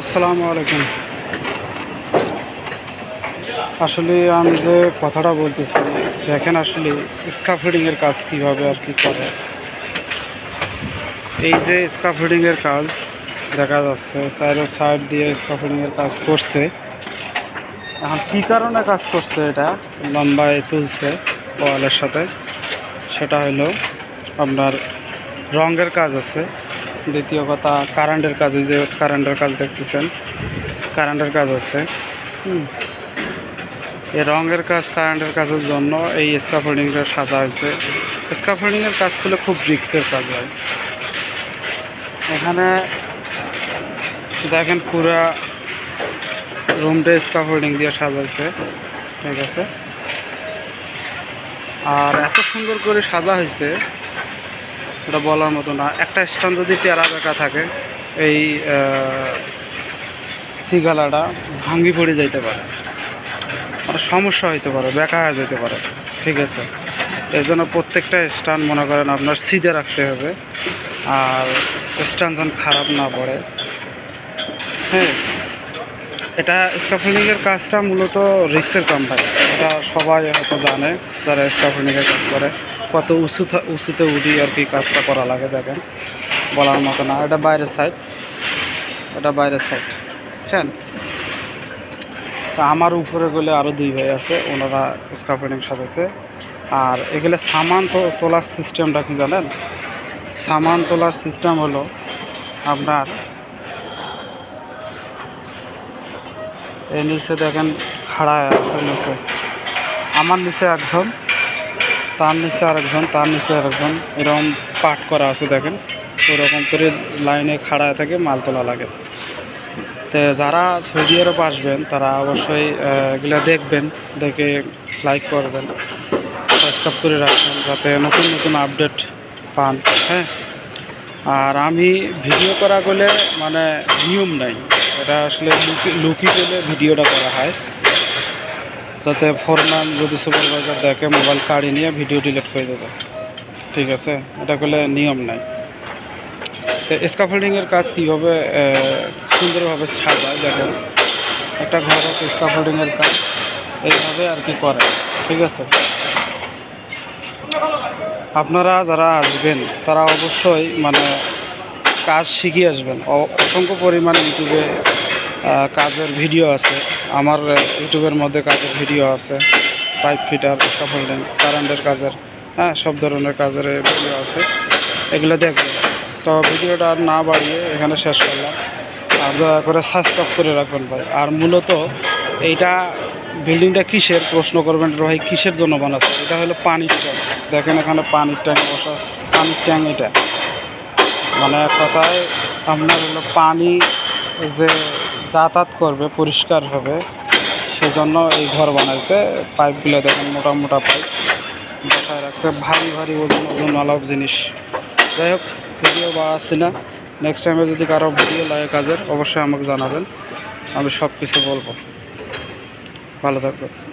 আসসালামু আলাইকুম। আসলে আমি যে কথাটা বলতেছি, দেখেন আসলে স্কাফোল্ডিংয়ের কাজ কীভাবে আর কি করে। এই যে স্কাফোল্ডিংয়ের কাজ, দেখা যাচ্ছে সাইডে সাইড দিয়ে স্কাফোল্ডিংয়ের কাজ করছে। এখন কী কারণে কাজ করছে এটা? লম্বায় তুলছে ওয়ালের সাথে। সেটা হলো আপনার রঙের কাজ আছে। দ্বিতীয় কথা কারেন্টের কাজ, ওই যে কারেন্টের কাজ দেখতেছেন কারেন্টের কাজ আছে। এই রঙের কাজ কারেন্টের কাজের জন্য এই স্কাফোল্ডিংটা সাজা হয়েছে। স্কাফোল্ডিংয়ের কাজগুলো খুব রিক্সের কাজ হয়। এখানে দেখেন পুরা রুমটা স্কাফোল্ডিং দিয়ে সাজাইছে ঠিক আছে। আর এত সুন্দর করে সাজা হয়েছে এটা বলার মতো না। একটা স্থান যদি টেরা বেঁকা থাকে, এই সিগালাটা ভাঙ্গি পড়ে যাইতে পারে। একটা সমস্যা হইতে পারে, বেঁকা হয়ে যেতে পারে। ঠিক আছে? এই জন্য প্রত্যেকটা স্টান মনে করেন আপনার সিধে রাখতে হবে। আর স্টান যেন খারাপ না পড়ে। হ্যাঁ এটা স্কাফোল্ডিংয়ের কাজটা মূলত রিক্সের কাম ভাই এটা সবাই হয়তো জানে, যারা স্কাফোল্ডিংয়ের কাজ করে। কত উঁচু উঁচুতে উঠি আর কি কাজটা করা লাগে, দেখেন। বলার মতো না। এটা বাইরের সাইড এটা বাইরের সাইড বুঝছেন? তা আমার উপরে গেলে আরও দুই ভাই আছে, ওনারা স্কাফোল্ডিং সাজাচ্ছে আর এগুলো সামান তোলার সিস্টেমটা কি জানেন? সামান তোলার সিস্টেম হলো আপনার এই নিচে দেখেন খাড়া আছে নিচে। আমার নিচে একজন তার নিচে আরেকজন, তার নিচে আরেকজন। এরকম পাট করা আছে দেখেন। ওরকম করে লাইনে খাড়া থাকে, মাল তোলা লাগে। তো যারা সৌদি আরব আসবেন, তারা অবশ্যই এগুলো দেখবেন, দেখে লাইক করবেন সাবস্ক্রাইব করে রাখবেন, যাতে নতুন নতুন আপডেট পান হ্যাঁ? আর আমি ভিডিও করা গেলে মানে নিয়ম নাই। এটা আসলে লুকি লুকি গেলে ভিডিওটা করা হয়। যাতে ফোরম্যান যদি সুপারভাইজার দেখে মোবাইল কাড়ি নিয়ে ভিডিও ডিলিট করে দেবে। ঠিক আছে? এটা করলে নিয়ম নাই। তো স্কাফোল্ডিংয়ের কাজ কীভাবে সুন্দরভাবে সাজায় দেখেন একটা ঘরের স্কাফোল্ডিংয়ের কাজ। এইভাবে আর কি করে। ঠিক আছে? আপনারা যারা আসবেন, তারা অবশ্যই মানে কাজ শিখিয়ে আসবেন। অসংখ্য পরিমাণে ইউটিউবে কাজের ভিডিও আছে। আমার ইউটিউবের মধ্যে কাজের ভিডিও আছে পাইপ ফিটার স্কাফোল্ডিং কারেন্টের কাজের হ্যাঁ সব ধরনের কাজের ভিডিও আছে, এগুলো দেখবেন তো ভিডিওটা আর না বাড়িয়ে এখানে শেষ করলাম। আর দয়া করে সাবস্ক্রাইব করে রাখবেন ভাই। আর মূলত এইটা বিল্ডিংটা কিসের, প্রশ্ন করবেন ভাই, কিসের জন্য বানাচ্ছে? এটা হলো পানির ট্যাঙ্ক। দেখেন এখানে পানির ট্যাঙ্ক বসা, পানির ট্যাঙ্ক এটা। মানে এক কথায় আপনার হলো পানি যে যাতায়াত করবে, পরিষ্কার হবে, সেজন্য এই ঘর বানাইছে। পাইপগুলো দেখেন, মোটা মোটা পাইপ। বসায় রাখছে, ভারী ভারী ওজন ওজন আলাপ জিনিস। যাই হোক, ভিডিও বাড়াচ্ছি না। নেক্সট টাইমে যদি কারও ভিডিও লাগে কাজের, অবশ্যই আমাকে জানাবেন। আমি সব কিছু বলব। ভালো থাকবেন।